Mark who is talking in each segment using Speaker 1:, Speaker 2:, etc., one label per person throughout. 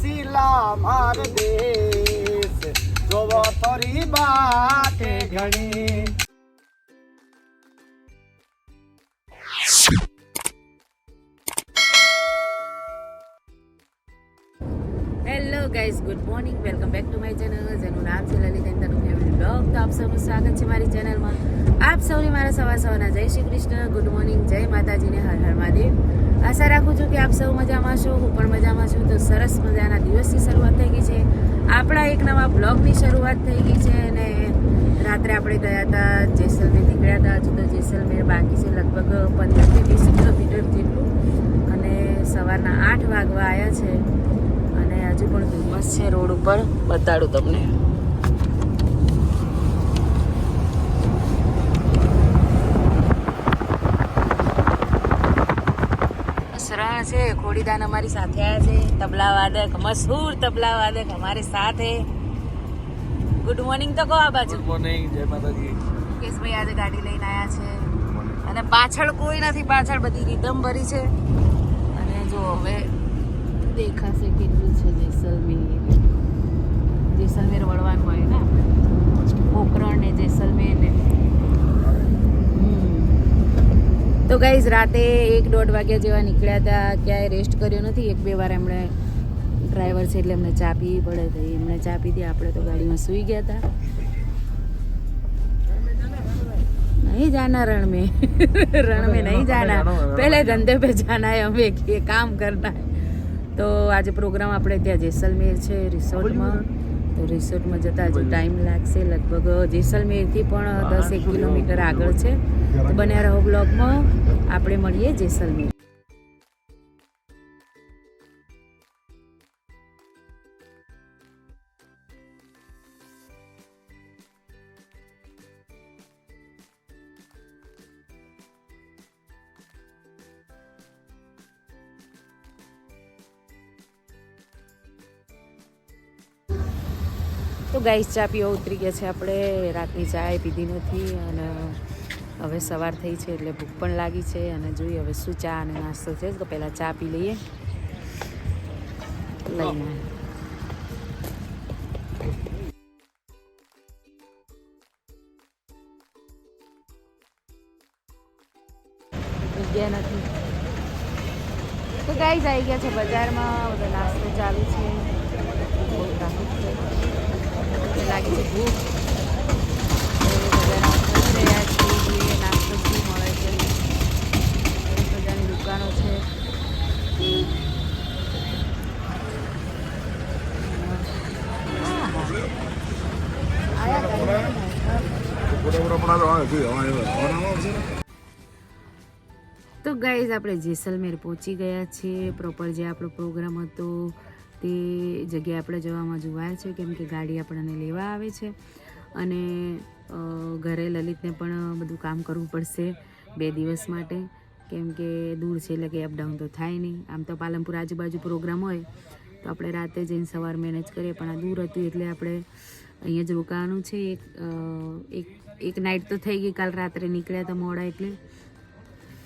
Speaker 1: શીલા માર દેશ જોવો તરી બાત ઘણી
Speaker 2: hello guys good morning welcome back to my channel જેનું નામ છે લલિત બ્લોગ તો આપ સૌનું સ્વાગત છે મારી ચેનલમાં. આપ સૌને મારા સવાર સવારના જય શ્રી કૃષ્ણ, ગુડ મોર્નિંગ, જય માતાજીને હર હર મહાદેવ. આશા રાખું છું કે આપ સૌ મજામાં છો, હું પણ મજામાં છું. તો સરસ મજાના દિવસની શરૂઆત થઈ ગઈ છે. આપણા એક નવા બ્લોગની શરૂઆત થઈ ગઈ છે અને રાત્રે આપણે ગયા હતા, જેસલમેર નીકળ્યા હતા. હજુ તો જેસલમેર બાકી છે, લગભગ પંદરથી વીસ કિલોમીટર જેટલું. અને સવારના આઠ વાગવા આવ્યા છે. અને હજુ પણ ધુમ્મસ છે રોડ ઉપર. બતાડું તમને. છે ખોડીદાન અમારી સાથે આવ્યા છે તબલા વાદક મશહૂર તબલા વાદક અમારી સાથે. ગુડ મોર્નિંગ તો કહો આ બાજુ.
Speaker 1: ગુડ મોર્નિંગ જય માતાજી.
Speaker 2: કેશભાઈ આજે ગાડી લઈને આવ્યા છે. અને પાછળ કોઈ નથી પાછળ બધી રીધમ ભરી છે. અને જો હવે દેખાશે કેટલું છે જેસલમેર વળવાનું હોય ને પોખરણ ને જેસલમેર ને હમ. તો ગાઈઝ રાતે એક દોઢ વાગ્યા જેવા નીકળ્યા હતા. ક્યાંય રેસ્ટ કર્યો નથી. એક બે વાર એમણે ડ્રાઈવર છે એટલે એમને ચા પીવી પડે તો એમણે ચા પીધી. આપણે તો ગાડીમાં સુઈ ગયા હતા. નહીં જાના રણમે. રણમે નહીં જાના. પહેલે ધંધે પે જાના અમે અમે કામ કરના તો આજે પ્રોગ્રામ આપણે ત્યાં જેસલમેર છે રિસોર્ટમાં. તો રિસોર્ટમાં જતા હજુ ટાઈમ લાગશે લગભગ જેસલમેરથી પણ દસ એક કિલોમીટર આગળ છે. તો બન્યા રહો બ્લોગમાં આપણે મળીએ જેસલમેર. તો ગાઈસ ચા પીવા ઉતરી ગયા છે આપણે. રાતની ચા પીધી નથી અને હવે સવાર થઈ છે એટલે ભૂખ પણ લાગી છે અને જોઈએ હવે શું ચા અને નાસ્તો છે. તો પહેલાં ચા પી લઈએ. લઈને. ગયા નથી. તો ગાઈઝ આવી ગયા છે બજારમાં. બધો નાસ્તો ચાલુ છે બહુ ટ્રાફિક છે. લાગી છે ભૂખ. રહ્યા છીએ જોઈએ નાસ્તો શું મળે છે. બધાની દુકાનો છે. તો ગાઈઝ આપણે જેસલમેર પહોંચી ગયા છીએ. પ્રોપર જે આપણો પ્રોગ્રામ હતો તે જગ્યાએ આપણે જવામાં જોવાયા છે કેમ કે ગાડી આપણને લેવા આવે છે. અને ઘરે લલિતને પણ બધું કામ કરવું પડશે બે દિવસ માટે. કેમ કે દૂર છે એટલે કે અપડાઉન તો થાય નહીં. આમ તો પાલનપુર આજુબાજુ પ્રોગ્રામ હોય તો આપણે રાતે જઈને સવાર મેનેજ કરીએ. પણ આ દૂર હતું એટલે આપણે અહીંયા જ રોકાવાનું છે. એક એક એક નાઇટ તો થઈ ગઈ. કાલ રાત્રે નીકળ્યા હતા મોડા એટલે.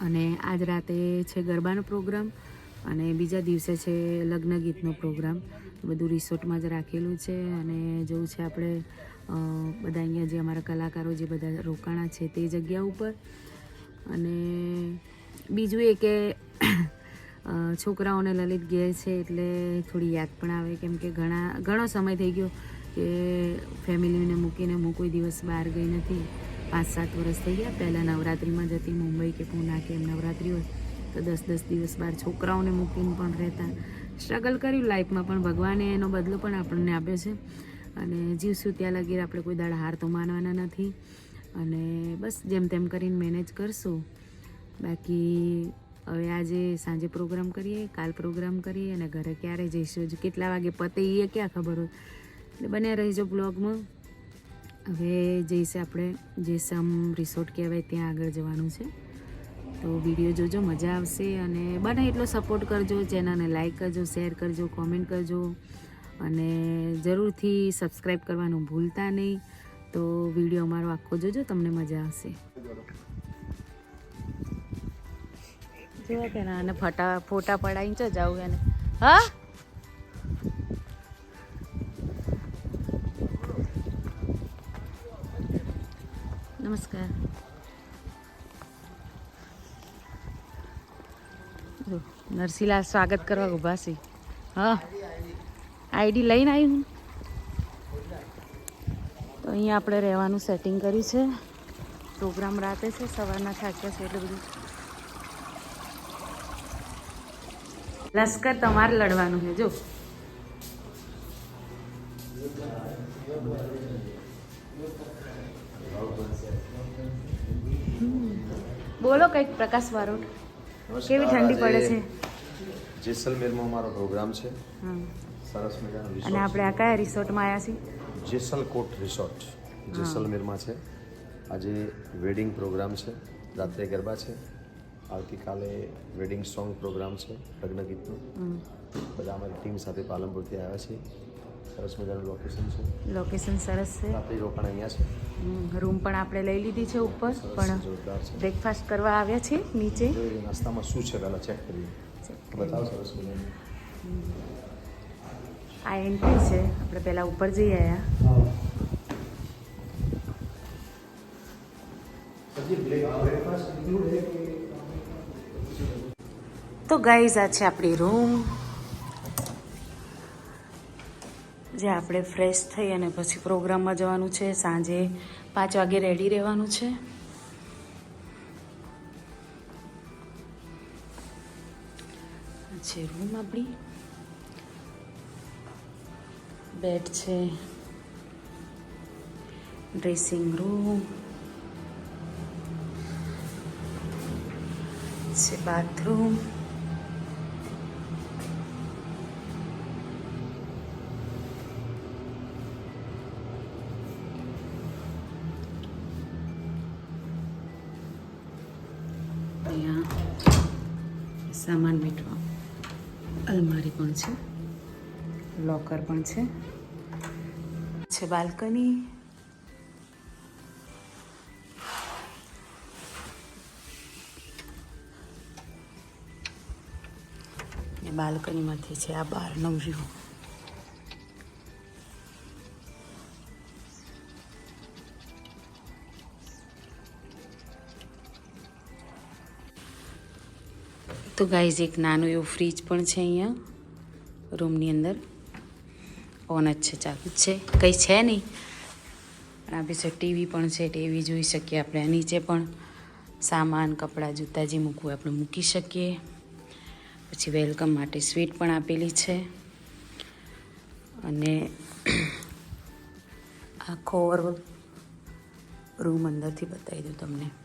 Speaker 2: અને આજ રાતે છે ગરબાનો પ્રોગ્રામ અને બીજા દિવસે છે લગ્ન ગીતનો પ્રોગ્રામ બધું રિસોર્ટમાં જ રાખેલું છે અને જોવું છે આપણે બધા અહીંયા જે અમારા કલાકારો જે બધા રોકાણા છે તે જગ્યા ઉપર. અને બીજું એ કે છોકરાઓને લલિત ઘેર છે એટલે થોડી યાદ પણ આવે. કેમ કે ઘણા, ઘણો સમય થઈ ગયો કે ફેમિલીને મૂકીને હું કોઈ દિવસ બહાર ગઈ નથી. પાંચ સાત વર્ષ થઈ ગયા. પહેલાં નવરાત્રિમાં જતી મુંબઈ કે પૂના કે એમ નવરાત્રિ હોય. તો દસ દસ દિવસ બાર છોકરાઓને મૂકીને પણ રહેતા. સ્ટ્રગલ કર્યું લાઈફમાં પણ ભગવાને એનો બદલો પણ આપણને આપ્યો છે. અને જીવશું ત્યાં લગી આપણે કોઈ દાડ હાર તો માનવાના નથી. અને બસ જેમ તેમ કરીને મેનેજ કરશું. બાકી હવે આજે સાંજે પ્રોગ્રામ કરીએ, કાલ પ્રોગ્રામ કરીએ અને ઘરે ક્યારે જઈશું? કેટલા વાગે પતે એ ક્યાં ખબર હોય? એટલે બન્યા રહીજો બ્લોગમાં હવે જઈશે આપણે જેસમ રિસોર્ટ કહેવાય ત્યાં આગળ જવાનું છે. તો વીડિયો જોજો, મજા આવશે. અને બને એટલો સપોર્ટ કરજો, ચેનલને લાઇક કરજો શેર કરજો કોમેન્ટ કરજો. અને જરૂરથી સબસ્ક્રાઈબ કરવાનું ભૂલતા નહીં. તો વીડિયો અમારો આખો જોજો, તમને મજા આવશે. અને ફટા, ફોટા પડાવીને ચો જવું એને. હા? નમસ્કાર. જો નરસિંહલાલ સ્વાગત કરવા ઊભા છે. હા. આઈડી લઈને આવી હું. તો અહીંયા આપણે રહેવાનું સેટિંગ કર્યું છે. પ્રોગ્રામ રાતે છે, સવારના થાક્યા છે, એટલે બધું. લશ્કર તમારે લડવાનું છે, જો. બોલો કંઈક પ્રકાશ બારોટ કેવી ઠંડી પડે છે?
Speaker 3: જેસલમેરમાં અમારો પ્રોગ્રામ છે. સરસ મજાનો
Speaker 2: અને આપણે આ કયા રિસોર્ટમાં આવ્યા છીએ?
Speaker 3: જેસલકોટ રિસોર્ટ. જેસલમેરમાં છે. આજે વેડિંગ પ્રોગ્રામ છે. રાત્રે ગરબા છે. આવતીકાલે વેડિંગ સોંગ પ્રોગ્રામ છે. લગ્ન ગીતનું બધા અમારી ટીમ સાથે પાલનપુરથી આવ્યા છીએ. સરસ મજાનું લોકેશન છે.
Speaker 2: લોકેશન સરસ છે.
Speaker 3: રાત્રિ રોકાણ અહીંયા છે.
Speaker 2: રૂમ પણ આપણે લઈ લીધી છે ઉપર પણ બ્રેકફાસ્ટ કરવા આવ્યા છે નીચે.
Speaker 3: નાસ્તામાં શું છે પહેલાં ચેક કરીએ. બતાવો સરસ મજાનું.
Speaker 2: આ એન્ટ્રી છે. આપણે પહેલાં ઉપર જઈ આવ્યા તો ગાઈઝ આ છે આપણી રૂમ જે આપણે ફ્રેશ થઈ અને પછી પ્રોગ્રામમાં જવાનું છે, સાંજે પાંચ વાગે રેડી રહેવાનું છે. છે રૂમ આપણી બેડ છે ડ્રેસિંગ રૂમ છે બાથરૂમ સામાન મીઠવા અલમારી પણ છે. લોકર પણ છે. છે બાલ્કની. બાલ્કનીમાંથી છે આ બહારનો વ્યૂ તો ગાઈઝ એક નાનું એવું ફ્રીજ પણ છે અહીંયા રૂમની અંદર. ઓન જ છે, ચાલુ છે. કંઈ છે નહીં. પણ આ છે ટીવી પણ છે ટીવી જોઈ શકીએ આપણે. નીચે પણ સામાન, કપડાં, જૂતા જે મૂકવું આપણે મૂકી શકીએ. પછી વેલકમ માટે સ્વીટ પણ આપેલી છે. અને આખો ઓવરઓલ રૂમ અંદરથી બતાવી દઉં તમને.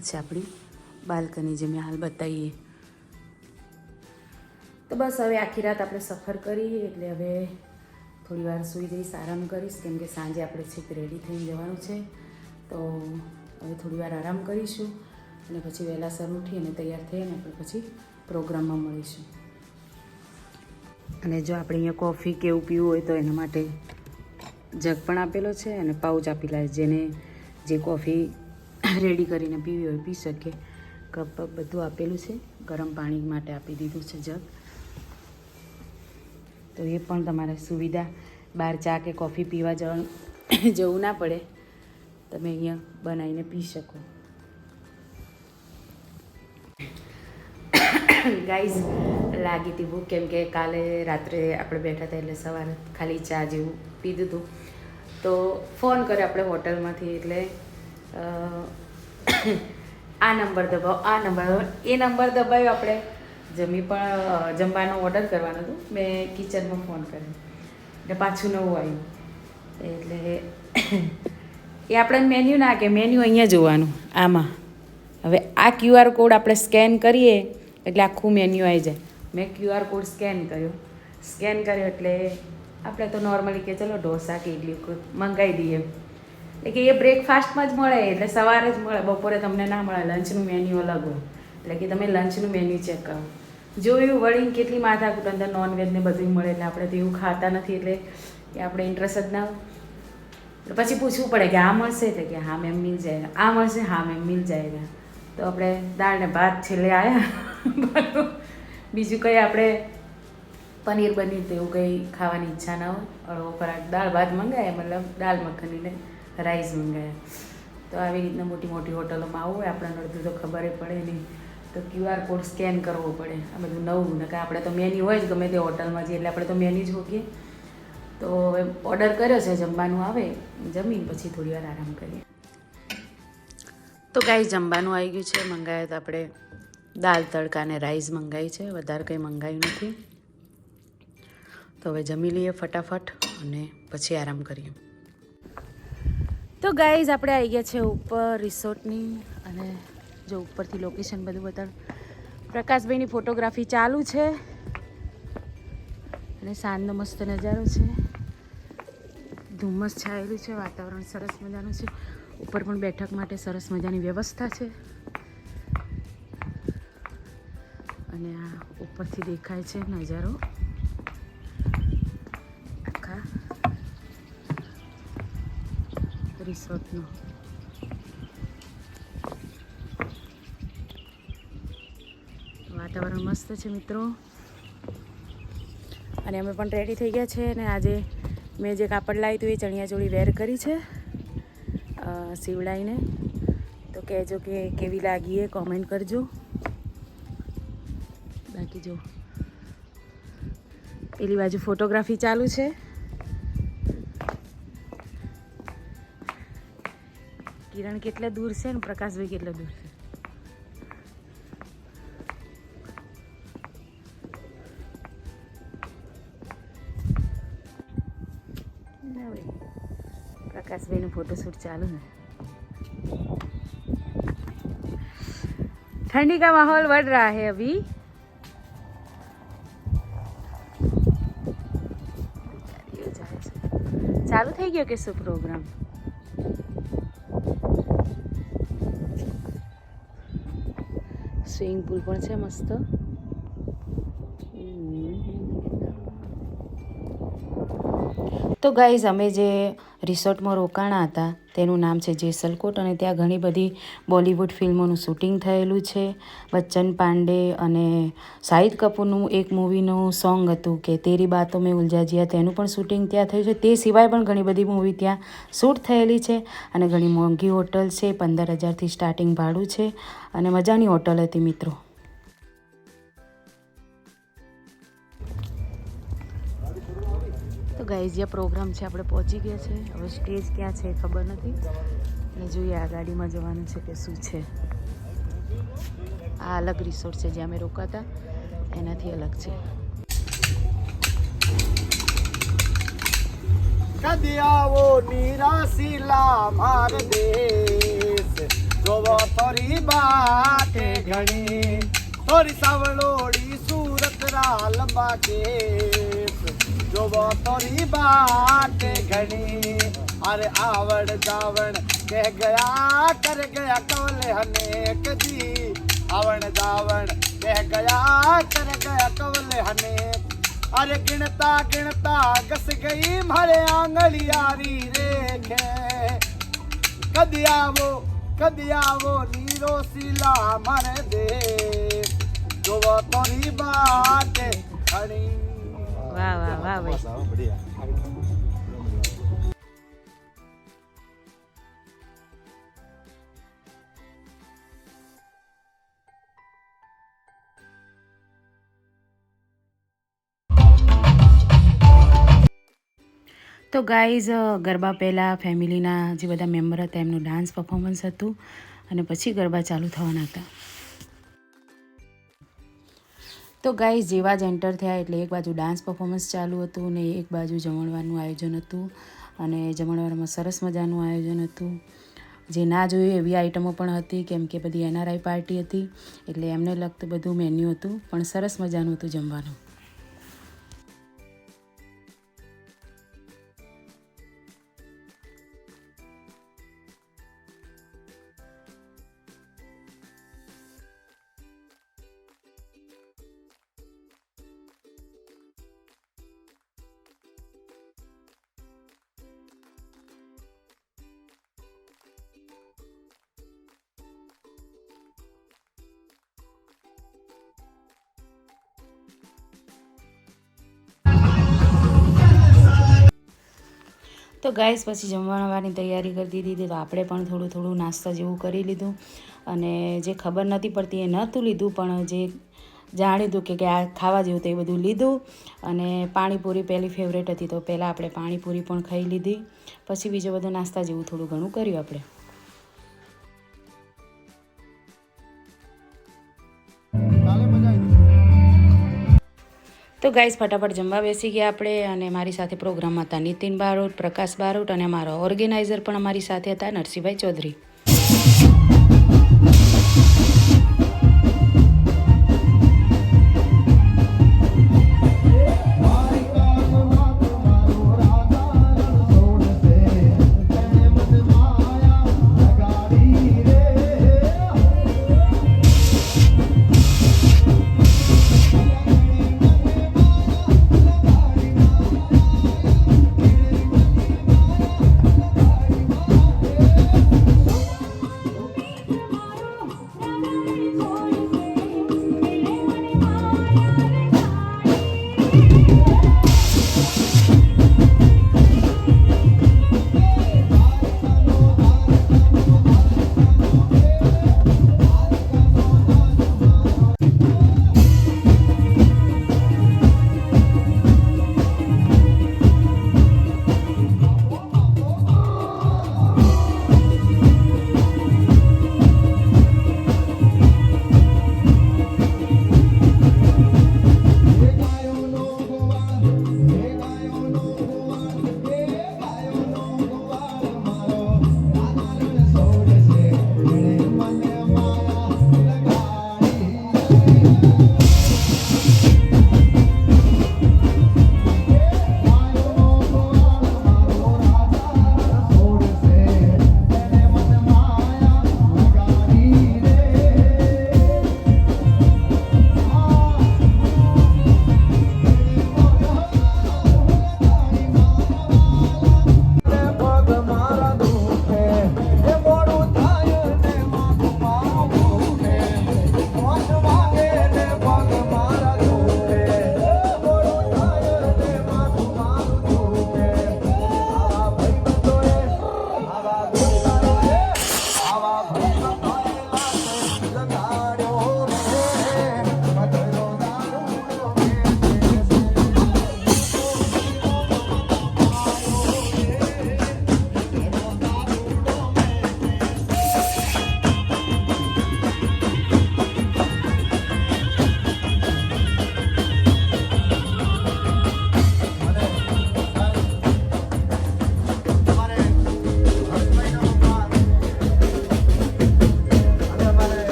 Speaker 2: આ છે આપણી બાલ્કની જે મેં હાલ બતાવીએ તો બસ હવે આખી રાત આપણે સફર કરી એટલે હવે થોડી વાર સૂઈ જઈશ આરામ કરીશ કેમ કે સાંજે આપણે છેક રેડી થઈને જવાનું છે. તો હવે થોડી વાર આરામ કરીશું અને પછી વહેલાસર ઉઠી અને તૈયાર થઈને આપણે પછી પ્રોગ્રામમાં મળીશું. અને જો આપણે અહીંયા કોફી કે એવું પીવું હોય તો એના માટે જગ પણ આપેલો છે અને પાઉચ આપેલા છે જેને જે કોફી રેડી કરીને પીવી હોય, પી શકે. કપ બધું આપેલું છે. ગરમ પાણી માટે આપી દીધું છે જગ. તો એ પણ તમારે સુવિધા. બહાર ચા કે કોફી પીવા જવાનું જવું ના પડે. તમે અહીંયા બનાવીને પી શકો. ગાઈઝ લાગી હતી ભૂખ. કેમ કે કાલે રાત્રે આપણે બેઠા હતા એટલે સવારે ખાલી ચા જેવું પીધું હતું. તો ફોન કર્યો આપણે હોટલમાંથી એટલે આ નંબર દબાવો, આ નંબર એ નંબર દબાવ્યો આપણે. જમી પણ જમવાનો ઓર્ડર કરવાનો હતો. મેં કિચનમાં ફોન કર્યો. એટલે પાછું નવું આવ્યું. એટલે એ આપણે મેન્યુ ના કે મેન્યુ અહીંયા જોવાનું. આમાં. હવે આ ક્યુઆર કોડ આપણે સ્કેન કરીએ, એટલે આખું મેન્યુ આવી જાય. મેં ક્યુઆર કોડ સ્કેન કર્યો. સ્કેન કર્યો એટલે આપણે તો નોર્મલી કે ચલો ઢોસા કે ઇડલી મંગાવી દઈએ. એટલે કે એ બ્રેકફાસ્ટમાં જ મળે, એટલે સવારે જ મળે. બપોરે તમને ના મળે લંચનું મેન્યુ અલગ હોય. એટલે કે તમે લંચનું મેન્યુ ચેક કરો. જોયું, વળીને કેટલી માથાકૂટ અંદર નોનવેજ ને બધું મળે, એટલે આપણે તો એવું ખાતા નથી, એટલે એ આપણે ઇન્ટરેસ્ટ જ ના હોય. પછી પૂછવું પડે કે આ મળશે? એટલે કે હા મેમ મિલ જાય આ મળશે? હા મેમ મિલ જાય તો આપણે દાળ ને ભાત છેલ્લે આવ્યા બીજું કંઈ આપણે પનીર બની તેવું કંઈ ખાવાની ઈચ્છા ના હોય. અળવો પરાઠ, દાળ, ભાત મંગાયા મતલબ દાળ મખનીને. રાઈસ મંગાવ્યા તો આવી રીતના મોટી મોટી હોટલોમાં આવું હોય આપણને અડધું તો ખબર પડે નહીં. તો ક્યુઆર કોડ સ્કેન કરવો પડે. આ બધું નવું ને કે આપણે તો મેન્યુ હોય જ ગમે તે હોટલમાં જઈએ, એટલે આપણે તો મેન્યુ જ હોઈએ તો હવે ઓર્ડર કર્યો છે, જમવાનું આવે, જમીન પછી થોડી વાર આરામ કરીએ. તો કાંઈ જમવાનું આવી ગયું છે. મંગાવ્યા તો આપણે દાળ તડકા અને રાઈસ મંગાવી છે. વધારે કંઈ મંગાવ્યું નથી. તો હવે જમી લઈએ ફટાફટ અને પછી આરામ કરીએ. તો ગાઈઝ આપણે આવી ગયા છે ઉપર રિસોર્ટની અને જો ઉપરથી લોકેશન બધું બતાડ. પ્રકાશભાઈની ફોટોગ્રાફી ચાલુ છે અને સાંજનો મસ્ત નજારો છે. ધુમ્મસ છાયેલું છે, વાતાવરણ સરસ મજાનું છે. ઉપર પણ બેઠક માટે સરસ મજાની વ્યવસ્થા છે. અને આ ઉપરથી દેખાય છે નજારો. રિસોર્ટનો વાતાવરણ મસ્ત છે મિત્રો અને અમે પણ રેડી થઈ ગયા છે અને આજે મેં જે કાપડ લાવી હતું એ ચણિયાચોળી વેર કરી છે સીવડાઈને. તો કહેજો કે કેવી લાગી એ કોમેન્ટ કરજો. બાકી જો, પેલી બાજુ ફોટોગ્રાફી ચાલુ છે. કિરણ કેટલા દૂર છે ને પ્રકાશભાઈ કેટલા દૂર છે ના ભાઈ પ્રકાશભાઈનું ફોટોશૂટ ચાલુ ને ठंडी का माहौल बढ़ रहा है अभी ચાલુ થઈ ગયો કે શું પ્રોગ્રામ સ્વિમિંગ પુલ પણ છે મસ્ત તો ગાઈઝ અમે જે રિસોર્ટમાં રોકાણા હતા, તેનું નામ છે જેસલકોટ અને ત્યાં ઘણી બધી બોલિવૂડ ફિલ્મોનું શૂટિંગ થયેલું છે. બચ્ચન પાંડે અને શાહિદ કપૂરનું એક મૂવીનું સોંગ હતું કે તેરી બાતો મેં ઉલઝા જીયા, તેનું પણ શૂટિંગ ત્યાં થયું છે. તે સિવાય પણ ઘણી બધી મૂવી ત્યાં શૂટ થયેલી છે અને ઘણી મોંઘી હોટલ છે, પંદર હજારથી સ્ટાર્ટિંગ ભાડું છે અને મજાની હોટલ હતી મિત્રો. ગાઈઝ જે પ્રોગ્રામ છે, આપણે પહોંચી ગયા છે. હવે સ્ટેજ ક્યાં છે ખબર નથી. અને જોઈએ આ ગાડીમાં જવાનું છે કે શું છે. આ અલગ રિસોર્ટ છે જ્યાં અમે રોકાતા. એનાથી અલગ છે.
Speaker 1: કદી આવો નિરાશીલા માર દેશ. જોવો થોરી બાટે ઘણી. થોરી સાવળોડી સુરત રાલ કેસ. જોવો તોરી વાત ઘણી. અરે આવડ જાવણ કે ગયા, કર ગયા કવલે હનેક જી આવણ જાવણ કે ગયા, કર ગયા કવલે હનેક. અરે ગિણતા ગિણતા ઘસ ગઈ મારે આંગળિયારી રેખે. કદી આવો કદી આવો, નીરો શીલા મારે દે.
Speaker 2: વાહ વાહ વાહ ભાઈ તો ગાઈઝ ગરબા પહેલાં ફેમિલીના જે બધા મેમ્બર હતા એમનું ડાન્સ પરફોર્મન્સ હતું અને પછી ગરબા ચાલુ થવાના હતા. તો ગાઈઝ જેવા જ એન્ટર થયા એટલે એક બાજુ ડાન્સ પરફોર્મન્સ ચાલુ હતું ને એક બાજુ જમણવારનું આયોજન હતું અને જમણવારમાં સરસ મજાનું આયોજન હતું. જે ના જોયું એવી આઈટમો પણ હતી, કેમ કે બધી એનઆરઆઈ પાર્ટી હતી, એટલે એમને લગતું બધું મેન્યુ હતું, પણ સરસ મજાનું હતું જમવાનું. તો ગાઈસ, પછી જમવાની તૈયારી કરી દીધી તો આપણે પણ થોડું થોડું નાસ્તા જેવું કરી લીધું. અને જે ખબર નથી પડતી એ નહોતું લીધું, પણ જે જાણી હતું કે કે આ ખાવા જેવું તો એ બધું લીધું. અને પાણીપુરી પહેલી ફેવરેટ હતી તો પહેલાં આપણે પાણીપુરી પણ ખાઈ લીધી. પછી બીજો બધો નાસ્તા જેવું થોડું ઘણું કર્યું આપણે. તો ગાઈસ ફટાફટ જમવા બેસી ગયા આપણે અને મારી સાથે પ્રોગ્રામમાં હતા નીતિન બારોટ, પ્રકાશ બારોટ અને અમારો ઓર્ગેનાઇઝર પણ અમારી સાથે હતા નરસિંહભાઈ ચૌધરી.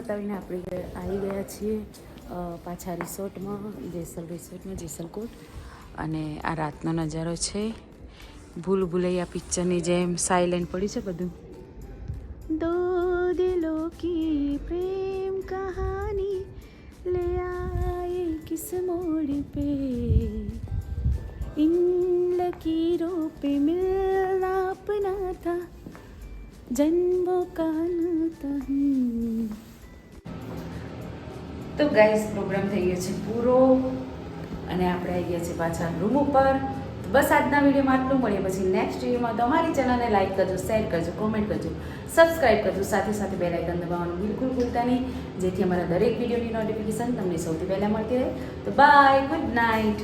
Speaker 2: પતાવીને આપણે આવી ગયા છીએ પાછા રિસોર્ટમાં, જેસલ રિસોર્ટમાં જેસલકોટ અને આ રાતનો નજારો છે. ભૂલ ભૂલૈયા પિક્ચરની જેમ સાયલેન્ટ પડ્યું છે બધું. દો દિલો કી પ્રેમ કહાની લે આયે કિસ મોડ પે. ઇન લકીરો પે મિલના અપના થા જન્મો કાન તહી. તો ગાઈસ પ્રોગ્રામ થઈ ગયો છે પૂરો. અને આપણે આવી ગયા છીએ પાછા રૂમ ઉપર. બસ આજના વિડીયોમાં આટલું. મળીએ પછી નેક્સ્ટ વિડીયોમાં. તમારી ચેનલને લાઇક કરજો શેર કરજો કોમેન્ટ કરજો સબસ્ક્રાઇબ કરજો. સાથે સાથે બે લાઇકન દબાવવાનું બિલકુલ ભૂલતા નહીં, જેથી અમારા દરેક વિડીયોની નોટિફિકેશન તમને સૌથી પહેલાં મળતી રહે. તો બાય ગુડ નાઇટ